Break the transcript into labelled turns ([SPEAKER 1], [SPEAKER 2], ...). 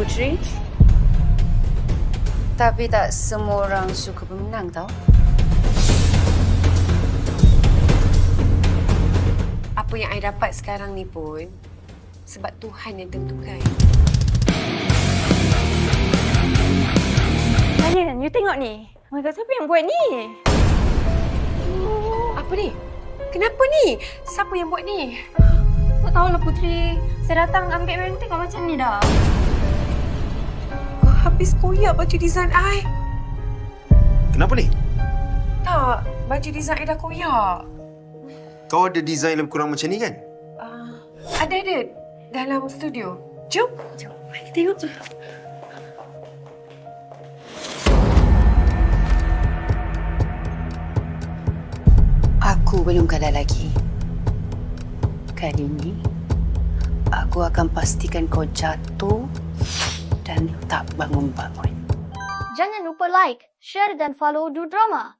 [SPEAKER 1] Putri. Tapi tak semua orang suka pemenang tau.
[SPEAKER 2] Apa yang I dapat sekarang ni pun sebab Tuhan yang tentukan.
[SPEAKER 3] Kalian, you tengok ni. Oh my god, siapa yang buat ni?
[SPEAKER 2] Apa ni? Kenapa ni? Siapa yang buat ni?
[SPEAKER 3] Tak tahulah Putri. Saya datang ambil memang tengok macam ni dah.
[SPEAKER 2] Habis koyak baju design I.
[SPEAKER 4] Kenapa ni?
[SPEAKER 2] Tak, baju design I dah koyak.
[SPEAKER 4] Kau ada design lebih kurang macam ni kan?
[SPEAKER 2] Uh, ada ada dalam studio. Jom. Jom. Mari tengok.
[SPEAKER 1] Aku belum kalah lagi. Kali ini, aku akan pastikan kau jatuh tak bangun-bangun.
[SPEAKER 5] Jangan lupa like, share dan follow Du Drama.